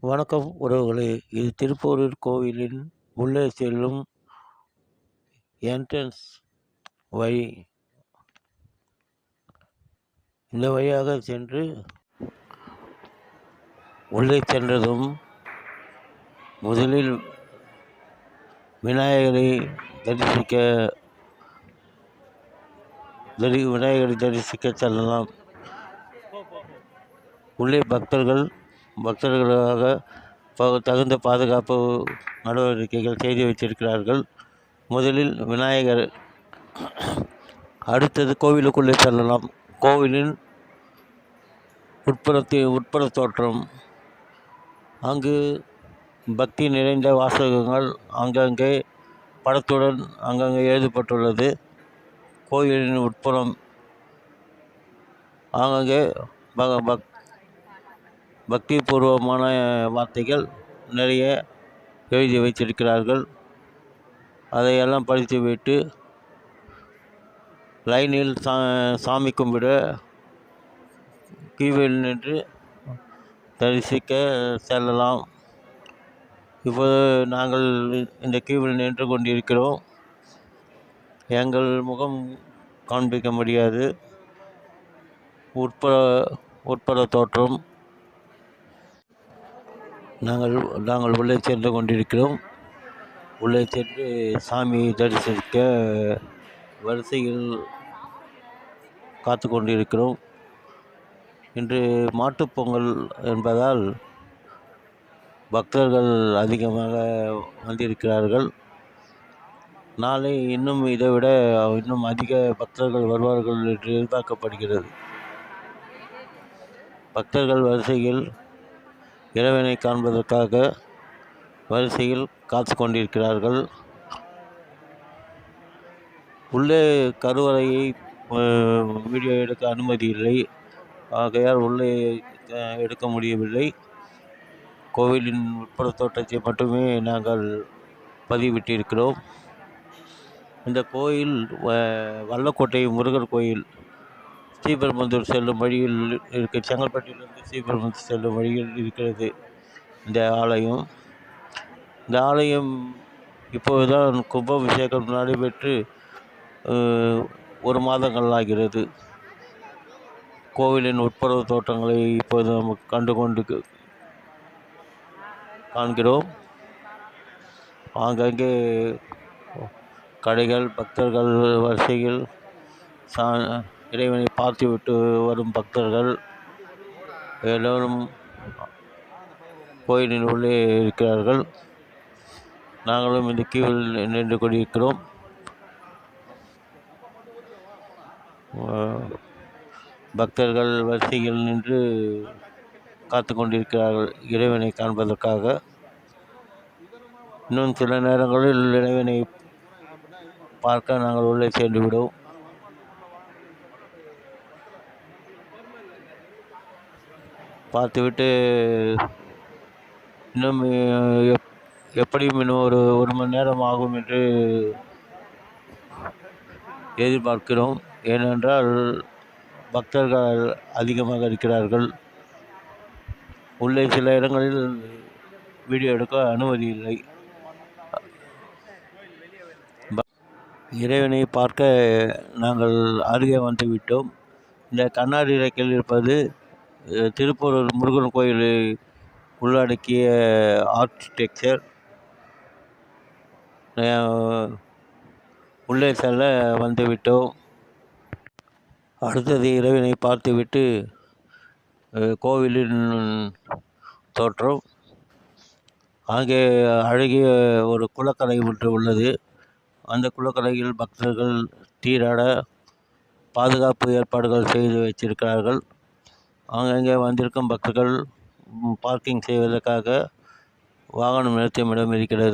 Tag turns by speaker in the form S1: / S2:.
S1: வணக்கம் உறவுகளே. இது திருப்போரூர் கோவிலின் உள்ளே செல்லும் என்ட்ரன்ஸ் வழி. இந்த வழியாக சென்று உள்ளே சென்றதும் முதலில் விநாயகரை தரிசிக்க தரி விநாயகரை தரிசிக்க செல்லலாம். உள்ளே பக்தர்கள் பக்தர்களுக்காக தகுந்த பாதுகாப்பு நடவடிக்கைகள் செய்து வைத்திருக்கிறார்கள். முதலில் விநாயகர் அடுத்தது கோவிலுக்குள்ளே செல்லலாம். கோவிலின் உட்புறத்தை உட்புற தோற்றம் அங்கு பக்தி நிறைந்த வாசகங்கள் அங்கங்கே படத்துடன் அங்கங்கே எழுதப்பட்டுள்ளது. கோயிலின் உட்புறம் ஆங்கங்கே பக பக் பக்திபூர்வமான வார்த்தைகள் நிறைய எழுதி வைத்திருக்கிறார்கள். அதையெல்லாம் படித்துவிட்டு லைனில் சா சாமி கும்பிட கியூவில் நின்று தரிசிக்க செல்லலாம். இப்போது நாங்கள் இந்த கீவில் நின்று கொண்டிருக்கிறோம். எங்கள் முகம் காண்பிக்க முடியாது. உட்புற உட்புற தோற்றம் நாங்கள் நாங்கள் உள்ளே சென்று கொண்டிருக்கிறோம். உள்ளே சென்று சாமியை தரிசிக்க வரிசையில் காத்து கொண்டிருக்கிறோம். இன்று மாட்டுப்பொங்கல் என்பதால் பக்தர்கள் அதிகமாக வந்திருக்கிறார்கள். நாளை இன்னும் இதை விட இன்னும் அதிக பக்தர்கள் வருவார்கள் என்று எதிர்பார்க்கப்படுகிறது. பக்தர்கள் வரிசையில் இறைவனை காண்பதற்காக வரிசையில் காத்து கொண்டிருக்கிறார்கள். உள்ளே கருவறையை வீடியோ எடுக்க அனுமதி இல்லை. ஆகையால் உள்ளே எடுக்க முடியவில்லை. கோவிலின் உட்புற தோட்டத்தை மட்டுமே நாங்கள் பதிவிட்டிருக்கிறோம். இந்த கோயில் வ- வல்லக்கோட்டை முருகர் கோயில். ஸ்ரீபெரும்புதூர் செல்லும் வழியில் இருக்க. செங்கல்பட்டிலிருந்து ஸ்ரீபெரும்புதூர் செல்லும் வழியில் இருக்கிறது இந்த ஆலயம். இந்த ஆலயம் இப்போது தான் கும்பாபிஷேகம் நடைபெற்று ஒரு மாதங்கள் ஆகிறது. கோவிலின் உட்புற தோற்றங்களை இப்போது நம்ம கண்டு கொண்டு காண்கிறோம். ஆங்காங்கே கடைகள் பக்தர்கள் வரிசையில் சா இறைவனை பார்த்துவிட்டு வரும் பக்தர்கள் எல்லோரும் கோயிலின் உள்ளே இருக்கிறார்கள். நாங்களும் இந்த கியூவில் நின்று கொண்டிருக்கிறோம். பக்தர்கள் வரிசையில் நின்று காத்து கொண்டிருக்கிறார்கள் இறைவனை காண்பதற்காக. இன்னும் சில நேரங்களில் இறைவனை பார்க்க நாங்கள் உள்ளே சென்று விடுவோம். பார்த்துவிட்டு இன்னும் எப்- எப்படியும் இன்னும் ஒரு ஒரு மணி நேரம் ஆகும் என்று எதிர்பார்க்கிறோம். ஏனென்றால் பக்தர்கள் அதிகமாக இருக்கிறார்கள். உள்ளே சில இடங்களில் வீடியோ எடுக்க அனுமதி இல்லை. ப- இறைவனை பார்க்க நாங்கள் அருகே வந்து விட்டோம் இந்த கண்ணாடி இறக்கில் இருப்பது அஹ், திருப்பூர் முருகன் கோயிலை உள்ளடக்கிய ஆர்கிடெக்சர் உள்ளே செல்ல வந்துவிட்டோம். அடுத்தது இறைவனை பார்த்துவிட்டு கோவிலின் தோற்றம். அங்கே அழகிய ஒரு குளக்கரை ஒன்று உள்ளது. அந்த குளக்கரையில் பக்தர்கள் நீராட பாதுகாப்பு ஏற்பாடுகள் செய்து வைத்திருக்கிறார்கள் அங்கங்கே வந்திருக்கும் பக்தர்கள் பார்க்கிங் செய்வதற்காக வாகனம் நிறுத்தும் இடம் இருக்கிறது